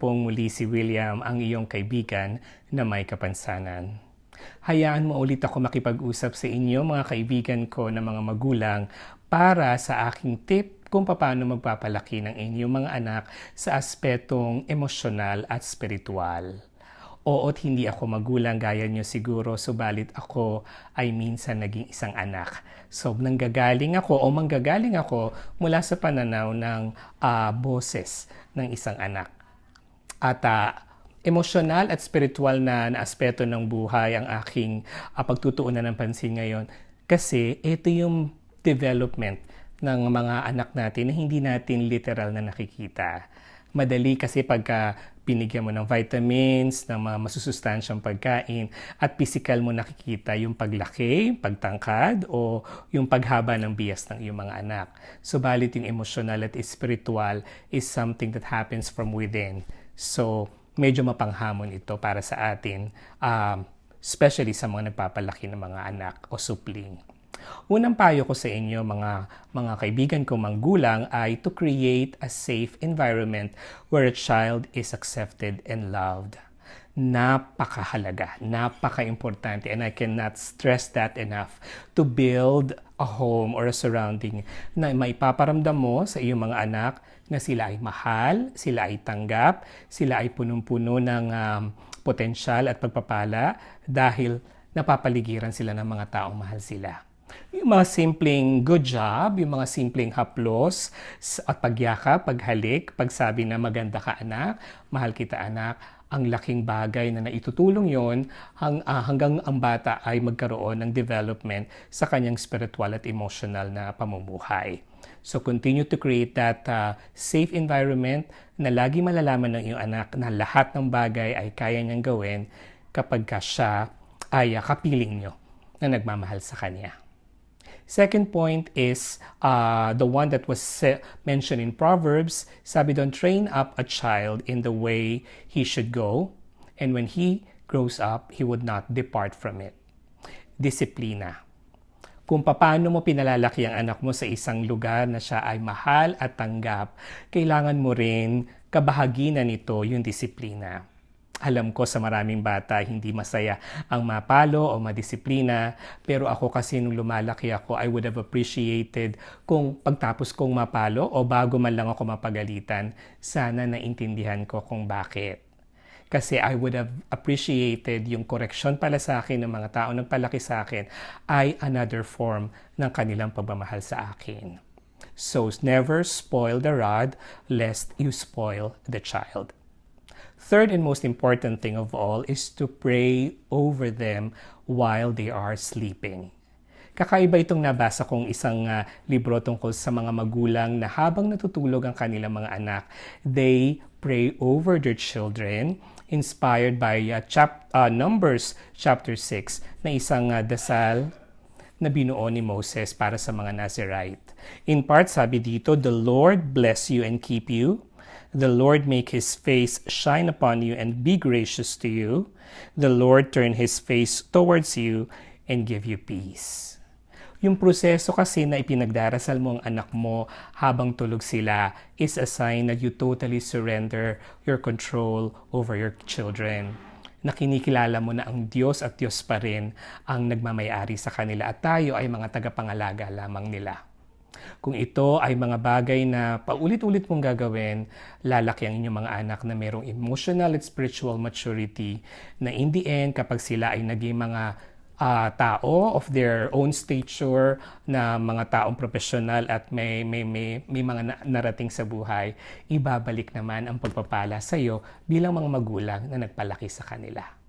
pong muli si William ang iyong kaibigan na may kapansanan. Hayaan mo ulit ako makipag-usap sa inyo mga kaibigan ko na mga magulang para sa aking tip kung paano magpapalaki ng inyong mga anak sa aspetong emosyonal at spiritual. Oo't hindi ako magulang gaya nyo siguro, subalit ako ay minsan naging isang anak. So, nanggagaling ako o manggagaling ako mula sa pananaw ng uh, boses ng isang anak. At uh, emosyonal at spiritual na, na aspeto ng buhay ang aking uh, pagtutuunan ng pansin ngayon. Kasi ito yung development ng mga anak natin na hindi natin literal na nakikita. Madali kasi pagka binigyan mo ng vitamins, ng mga masusustansyang pagkain, at physical mo nakikita yung paglaki, pagtangkad, o yung paghaba ng bias ng iyong mga anak. Subalit yung emotional at spiritual is something that happens from within. So, medyo mapanghamon ito para sa atin, um, especially sa mga nagpapalaki ng mga anak o supling. Unang payo ko sa inyo mga mga kaibigan ko manggulang ay to create a safe environment where a child is accepted and loved. Napakahalaga, napaka-importante and I cannot stress that enough to build a home or a surrounding na maipaparamdam mo sa iyong mga anak na sila ay mahal, sila ay tanggap, sila ay punong-puno ng um, potensyal at pagpapala dahil napapaligiran sila ng mga taong mahal sila. Yung mga simpleng good job, yung mga simpleng haplos at pagyakap, paghalik, pagsabi na maganda ka anak, mahal kita anak, ang laking bagay na naitutulong yon hang, uh, hanggang ang bata ay magkaroon ng development sa kanyang spiritual at emotional na pamumuhay. So continue to create that uh, safe environment na lagi malalaman ng iyong anak na lahat ng bagay ay kaya niyang gawin kapag ka siya ay uh, kapiling nyo na nagmamahal sa kanya. Second point is uh, the one that was mentioned in Proverbs. Sabi doon, train up a child in the way he should go, and when he grows up, he would not depart from it. Disiplina kung paano mo pinalalaki ang anak mo sa isang lugar na siya ay mahal at tanggap, kailangan mo rin kabahaginan nito yung disiplina. Alam ko sa maraming bata hindi masaya ang mapalo o madisiplina, pero ako kasi nung lumalaki ako, I would have appreciated kung pagtapos kong mapalo o bago man lang ako mapagalitan, sana naintindihan ko kung bakit kasi I would have appreciated yung correction pala sa akin ng mga tao nagpalaki sa akin ay another form ng kanilang pagmamahal sa akin. So never spoil the rod lest you spoil the child. Third and most important thing of all is to pray over them while they are sleeping. Kakaiba itong nabasa kong isang uh, libro tungkol sa mga magulang na habang natutulog ang kanilang mga anak, they pray over their children inspired by uh, chap- uh, Numbers chapter 6 na isang uh, dasal na binuo ni Moses para sa mga Nazarite. In part, sabi dito, The Lord bless you and keep you. The Lord make His face shine upon you and be gracious to you. The Lord turn His face towards you and give you peace. Yung proseso kasi na ipinagdarasal mo ang anak mo habang tulog sila is a sign that you totally surrender your control over your children na kinikilala mo na ang Diyos at Diyos pa rin ang nagmamayari sa kanila at tayo ay mga tagapangalaga lamang nila. Kung ito ay mga bagay na paulit-ulit mong gagawin, lalaki ang inyong mga anak na mayroong emotional at spiritual maturity na in the end, kapag sila ay naging mga uh, tao of their own stature na mga taong profesional at may, may, may, may mga na- narating sa buhay, ibabalik naman ang pagpapala sa iyo bilang mga magulang na nagpalaki sa kanila.